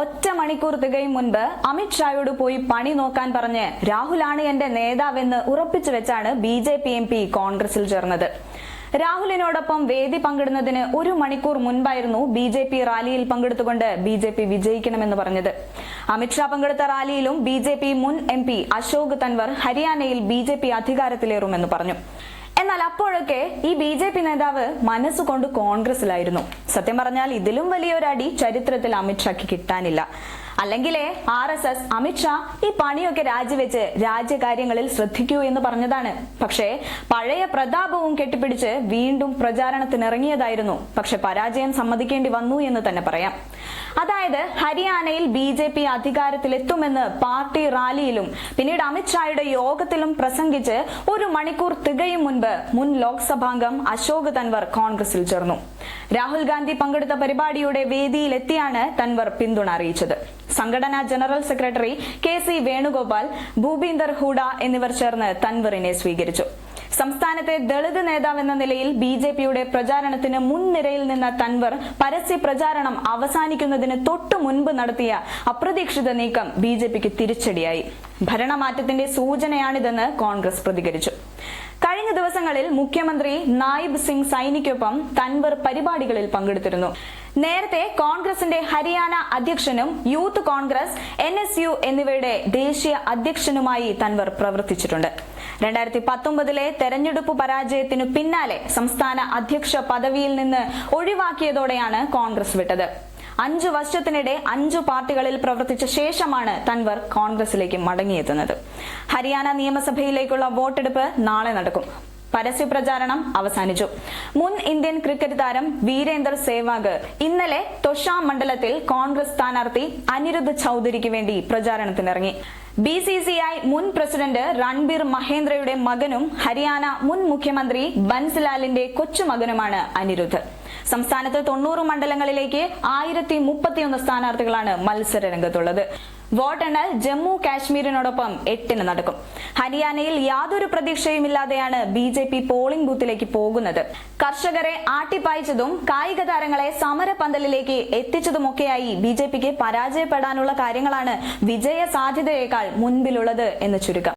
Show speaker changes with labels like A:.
A: ഒറ്റ മണിക്കൂർ തികയും മുൻപ് അമിത്ഷായോട് പോയി പണി നോക്കാൻ പറഞ്ഞ് രാഹുലാണ് എന്റെ നേതാവെന്ന് ഉറപ്പിച്ചു വെച്ചാണ് B J P M P കോൺഗ്രസിൽ ചേർന്നത്. രാഹുലിനോടൊപ്പം വേദി പങ്കിടുന്നതിന് ഒരു മണിക്കൂർ മുൻപായിരുന്നു ബി ജെ പി റാലിയിൽ പങ്കെടുത്തുകൊണ്ട് ബി ജെ പി വിജയിക്കണമെന്ന് പറഞ്ഞത്. അമിത്ഷാ പങ്കെടുത്ത റാലിയിലും ബി ജെ പി മുൻ എം പി അശോക് തൻവർ ഹരിയാനയിൽ ബി ജെ പി അധികാരത്തിലേറുമെന്ന് പറഞ്ഞു. എന്നാൽ അപ്പോഴൊക്കെ ഈ ബി ജെ പി നേതാവ് മനസ്സുകൊണ്ട് കോൺഗ്രസിലായിരുന്നു സത്യം പറഞ്ഞാൽ ഇതിലും വലിയൊരു അടി ചരിത്രത്തിൽ അമിത്ഷാക്ക് കിട്ടാനില്ല. അല്ലെങ്കിലേ ആർ എസ് എസ് അമിത്ഷാ ഈ പണിയൊക്കെ രാജിവെച്ച് രാജ്യകാര്യങ്ങളിൽ ശ്രദ്ധിക്കൂ എന്ന് പറഞ്ഞതാണ്. പക്ഷേ പഴയ പ്രതാപവും കെട്ടിപ്പിടിച്ച് വീണ്ടും പ്രചാരണത്തിനിറങ്ങിയതായിരുന്നു. പക്ഷെ പരാജയം സമ്മതിക്കേണ്ടി വന്നു എന്ന് തന്നെ പറയാം. അതായത് ഹരിയാനയിൽ ബി ജെ പി അധികാരത്തിലെത്തുമെന്ന് പാർട്ടി റാലിയിലും പിന്നീട് അമിത്ഷായുടെ യോഗത്തിലും പ്രസംഗിച്ച് ഒരു മണിക്കൂർ തികയും മുൻപ് മുൻ ലോക്സഭാംഗം അശോക് തൻവർ കോൺഗ്രസിൽ ചേർന്നു. രാഹുൽ ഗാന്ധി പങ്കെടുത്ത പരിപാടിയുടെ വേദിയിലെത്തിയാണ് തൻവർ പിന്തുണ അറിയിച്ചത്. സംഘടനാ general secretary K C Venugopal Bhupinder Hooda എന്നിവർ ചേർന്ന് തൻവറിനെ സ്വീകരിച്ചു. സംസ്ഥാനത്തെ ദളിത് നേതാവെന്ന നിലയിൽ ബി ജെ പിയുടെ പ്രചാരണത്തിന് മുൻനിരയിൽ നിന്ന തൻവർ പരസ്യ പ്രചാരണം അവസാനിക്കുന്നതിന് തൊട്ടു മുൻപ് നടത്തിയ അപ്രതീക്ഷിത നീക്കം ബി ജെ പിക്ക് തിരിച്ചടിയായി. ഭരണമാറ്റത്തിന്റെ സൂചനയാണിതെന്ന് കോൺഗ്രസ് പ്രതികരിച്ചു. കഴിഞ്ഞ ദിവസങ്ങളിൽ മുഖ്യമന്ത്രി നായിബ് സിംഗ് സൈനിക്കൊപ്പം തൻവർ പരിപാടികളിൽ പങ്കെടുത്തിരുന്നു. നേരത്തെ കോൺഗ്രസിന്റെ ഹരിയാന അധ്യക്ഷനും youth Congress N S U എന്നിവയുടെ ദേശീയ അധ്യക്ഷനുമായി തൻവർ പ്രവർത്തിച്ചിട്ടുണ്ട്. രണ്ടായിരത്തി പത്തൊമ്പതിലെ തെരഞ്ഞെടുപ്പ് പരാജയത്തിനു പിന്നാലെ സംസ്ഥാന അധ്യക്ഷ പദവിയിൽ നിന്ന് ഒഴിവാക്കിയതോടെയാണ് കോൺഗ്രസ് വിട്ടത്. അഞ്ചു വർഷത്തിനിടെ അഞ്ചു പാർട്ടികളിൽ പ്രവർത്തിച്ച ശേഷമാണ് തൻവർ കോൺഗ്രസിലേക്ക് മടങ്ങിയെത്തുന്നത്. ഹരിയാന നിയമസഭയിലേക്കുള്ള വോട്ടെടുപ്പ് നാളെ നടക്കും. പരസ്യ പ്രചാരണം അവസാനിച്ചു. മുൻ ഇന്ത്യൻ ക്രിക്കറ്റ് താരം വീരേന്ദർ സേവാഗ് ഇന്നലെ തൊഷ മണ്ഡലത്തിൽ കോൺഗ്രസ് സ്ഥാനാർത്ഥി അനിരുദ്ധ് ചൌധരിക്ക് വേണ്ടി പ്രചാരണത്തിനിറങ്ങി. ബി സി സി ഐ മുൻ പ്രസിഡന്റ് രൺബീർ മഹേന്ദ്രയുടെ മകനും ഹരിയാന മുൻ മുഖ്യമന്ത്രി ബൻസിലാലിന്റെ കൊച്ചുമകനുമാണ് അനിരുദ്ധ്. സംസ്ഥാനത്ത് തൊണ്ണൂറ് മണ്ഡലങ്ങളിലേക്ക് ആയിരത്തി മുപ്പത്തിയൊന്ന് സ്ഥാനാർത്ഥികളാണ് മത്സര രംഗത്തുള്ളത് വോട്ടെണ്ണൽ ജമ്മു കാശ്മീരിനോടൊപ്പം എട്ടിന് നടക്കും. ഹരിയാനയിൽ യാതൊരു പ്രതീക്ഷയുമില്ലാതെയാണ് ബി ജെ പി പോളിംഗ് ബൂത്തിലേക്ക് പോകുന്നത്. കർഷകരെ ആട്ടിപ്പായിച്ചതും കായിക താരങ്ങളെ സമരപന്തലിലേക്ക് എത്തിച്ചതുമൊക്കെയായി ബി ജെ പിക്ക് പരാജയപ്പെടാനുള്ള കാര്യങ്ങളാണ് വിജയ സാധ്യതയേക്കാൾ മുൻപിലുള്ളത് എന്ന് ചുരുക്കം.